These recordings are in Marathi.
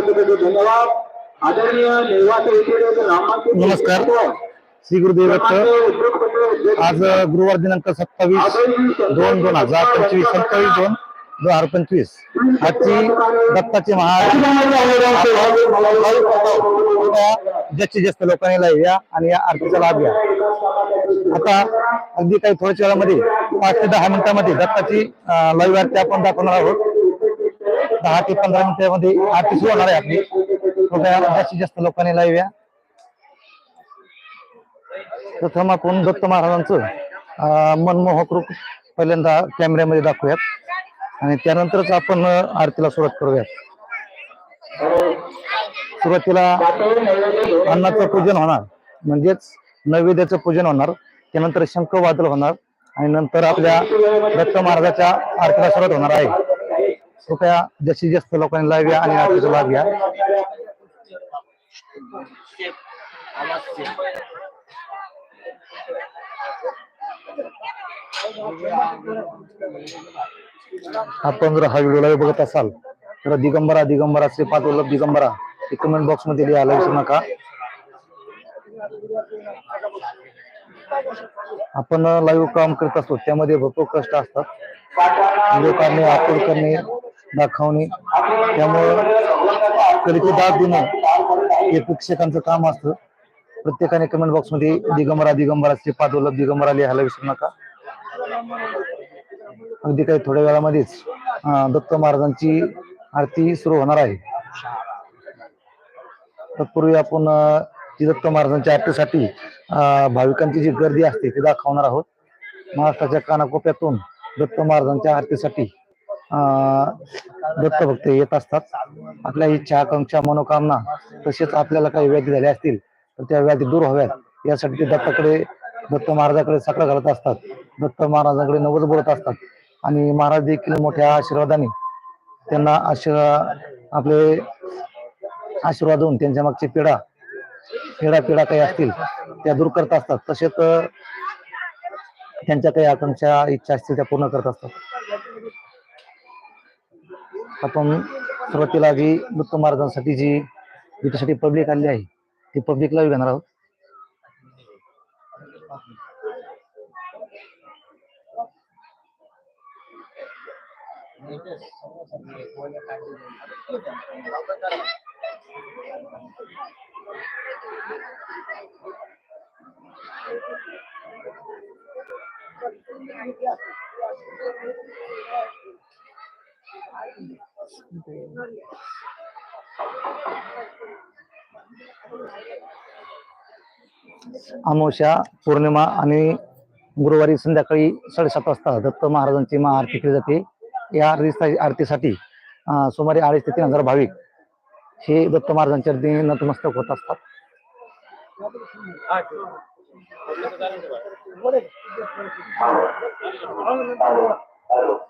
धन्यवाद. आदरणीय नमस्कार. श्री गुरुदेव आज गुरुवार दिनांक सत्तावीस दोन दोन हजार पंचवीस सत्तावीस दोन दोन हजार पंचवीस. आजची दत्ताची महा जास्तीत जास्त लोकांनी या आणि या आरतीचा लाभ घ्या. आता अगदी काही थोड्याच वेळामध्ये पाच ते दहा मिनिटांमध्ये दत्ताची लाईव्ह आरती आपण दाखवणार आहोत. दहा ते पंधरा मिनिटांमध्ये आरती सुरू होणार आहे आपली. कृपया जास्तीत जास्त लोकांनी लाईव्ह या. प्रथम आपण दत्त महाराजांचं मनमोहक रूप पहिल्यांदा कॅमेऱ्यामध्ये दाखवूयात. आणि त्यानंतरच आपण आरतीला सुरुवात करूयात. सुरुवातीला अन्नाचं पूजन होणार. म्हणजेच नैवेद्याचं पूजन होणार. त्यानंतर शंख वादळ होणार. आणि नंतर आपल्या दत्त महाराजाच्या आरतीला सुरुवात होणार आहे. कृपया जास्तीत जास्त लोकांनी लाईव्ह या आणि आरतीचा लाभ घ्या. आपण जर हा व्हिडिओ लाईव्ह बघत असाल तर दिगंबरा दिगंबरा श्रीपाद वल्लभ दिगंबरा हे कमेंट बॉक्समध्ये लिहायला विसरू नका. आपण लाईव्ह काम करत असतो त्यामध्ये भरपूर कष्ट असतात. व्हिडिओ काढणे अपलोड करणे दाखवणे. त्यामुळे कलेची दाद देणं हे प्रेक्षकांचं काम असतं. प्रत्येकाने कमेंट बॉक्समध्ये दिगंबरा दिगंबरा श्रीपाद वल्लभ दिगंबरा लिहायला विसरू नका. अगदी काही थोड्या वेळामध्येच दत्त महाराजांची आरती सुरू होणार आहे. तत्पूर्वी आपण दत्त महाराजांच्या आरतीसाठी भाविकांची जी गर्दी असते ती दाखवणार आहोत. महाराष्ट्राच्या कानाकोपऱ्यातून दत्त महाराजांच्या आरतीसाठी दत्तभक्त दत्त येत असतात. आपल्या इच्छा आकांक्षा मनोकामना तसेच आपल्याला काही व्याधी झाल्या असतील तर त्या व्याधी दूर हव्यात यासाठी ते दत्ताकडे दत्त महाराजाकडे साकडं घालत असतात. दत्त महाराजांकडे नवज बोलत असतात. आणि महाराज देखील मोठ्या आशीर्वादाने त्यांना आशीर्वाद आपले आशीर्वाद देऊन त्यांच्या मागची पिढा पिढा पिढा काही असतील त्या दूर करत असतात. तसेच त्यांच्या काही आकांक्षा इच्छा असतील त्या पूर्ण करत असतात. आपण सुरुवातीला जी दत्त महाराजांसाठी जी जिच्यासाठी पब्लिक आली आहे ती पब्लिकला घेणार आहोत. अमावस्या पौर्णिमा आणि गुरुवारी संध्याकाळी साडेसात वाजता दत्त महाराजांची महाआरती केली जाते. या आरती आरतीसाठी सुमारे अडीच ते तीन हजार भाविक हे दत्त महाराजांच्या अगदी नतमस्तक होत असतात. ओके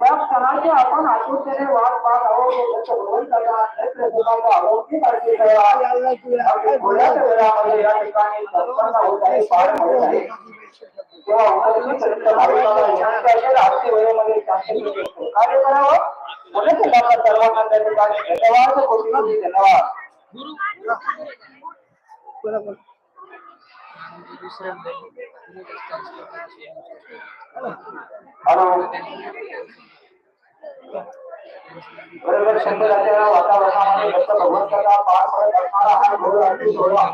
त्या क्षणाची आपण आतुरतेने वाट पाहत आहोत वेळामध्ये या ठिकाणी संपन्न होत आहे पार पडत आहे तेव्हा आजच्या वेळेमध्ये करावं सर्वांना त्या ठिकाणी धन्यवाद कोटी हॅलो बरोबर शंकराच्या वातावरणामध्ये दत्त भगवंताचा पार पडत असणारा हा घोर आरती सोहळा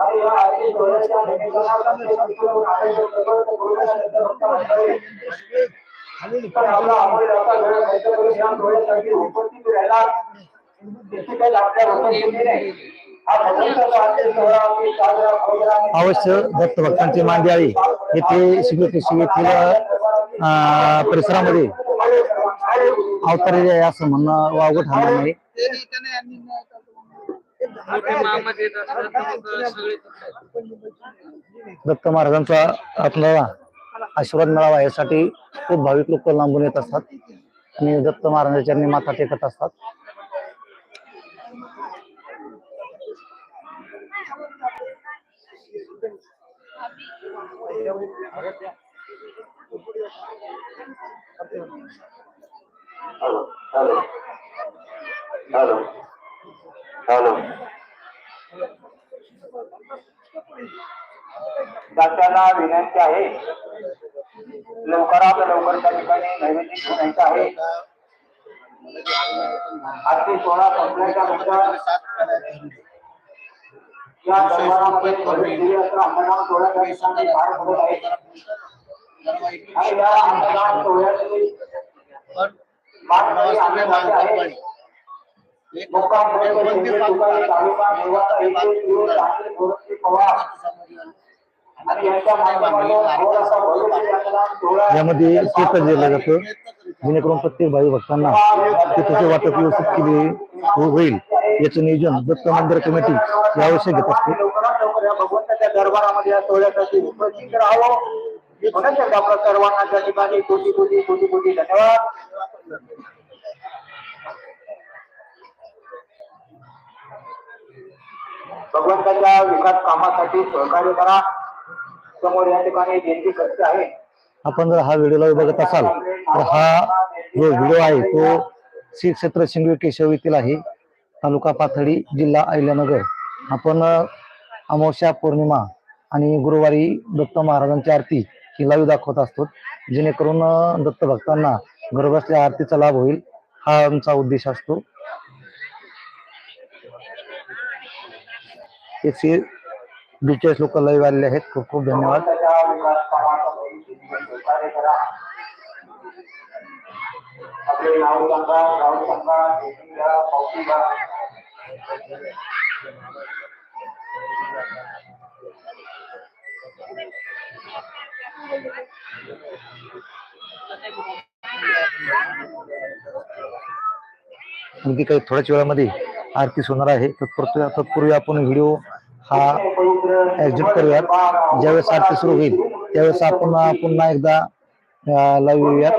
आणि या आरती सोहळ्याच्या निमित्तानं संपूर्ण आनंद प्रकट करून दत्त भक्त मंडळी तर आपला अमोल असा वेळ खर्च करून या उपस्थित राहिला त्याची काही आपल्या उपस्थितीने हा अवश्य दत्त भक्तांची मांदियाळी येथे शिवकृषी येथील परिसरामध्ये अवतरलेली आहे असं म्हणणं वावगं ठरणार नाही दत्त महाराजांचा आपल्याला आशीर्वाद मिळावा यासाठी खूप भाविक लोक लांबून येत असतात आणि दत्त महाराजांच्या माथा टेकत असतात. दात्यांना विनंती आहे. लवकरात लवकर त्या ठिकाणी नैवेद्य यायचं आहे. आजची सोळा संपल्याच्या नंतर या दरबारामध्ये भविष्य असं अन्नदान सोहळा आहे. आणि या अन्नदान सोहळ्याची यामध्ये तीर्थ दिलं जातं. जेणेकरून प्रत्येक भाई भक्तांना तीर्थाचे वाटप व्यवस्थित केले होईल. याचं नियोजन दत्त मंदिर कमिटी यावर्षी घेत असते. भगवंताच्या दरबारामध्ये या सोहळ्यासाठी उपस्थित राहावं म्हणून एकदा आपल्या सर्वांना त्या ठिकाणी कोटी कोटी कोटी कोटी धन्यवाद भगवंताच्या विकास कामासाठी सहकार्य करा. समोर या ठिकाणी देणगी कशी आहे आपण जर हा व्हिडिओ बघत असाल तर हा जो व्हिडिओ आहे तो श्री क्षेत्र शिंगवे केशव येथील आहे तालुका पाथडी जिल्हा अहिल्यानगर. आपण अमावस्या पौर्णिमा आणि गुरुवारी दत्त महाराजांची आरती ही लाईव्ह दाखवत असतो जेणेकरून दत्त भक्तांना घरबसल्या आरतीचा लाभ होईल हा आमचा उद्देश असतो. बेचाळीस लोक लाईव्ह आलेले आहेत. खूप खूप धन्यवाद. भगवंताच्या आणखी काही थोड्याच वेळामध्ये आरती होणार आहे. तत्पूर्वी तत्पूर्वी आपण व्हिडिओ. हा एक्झिट करूयात. ज्यावेळेस आरती सुरू होईल त्यावेळेस आपण पुन्हा एकदा लाईव्ह येऊयात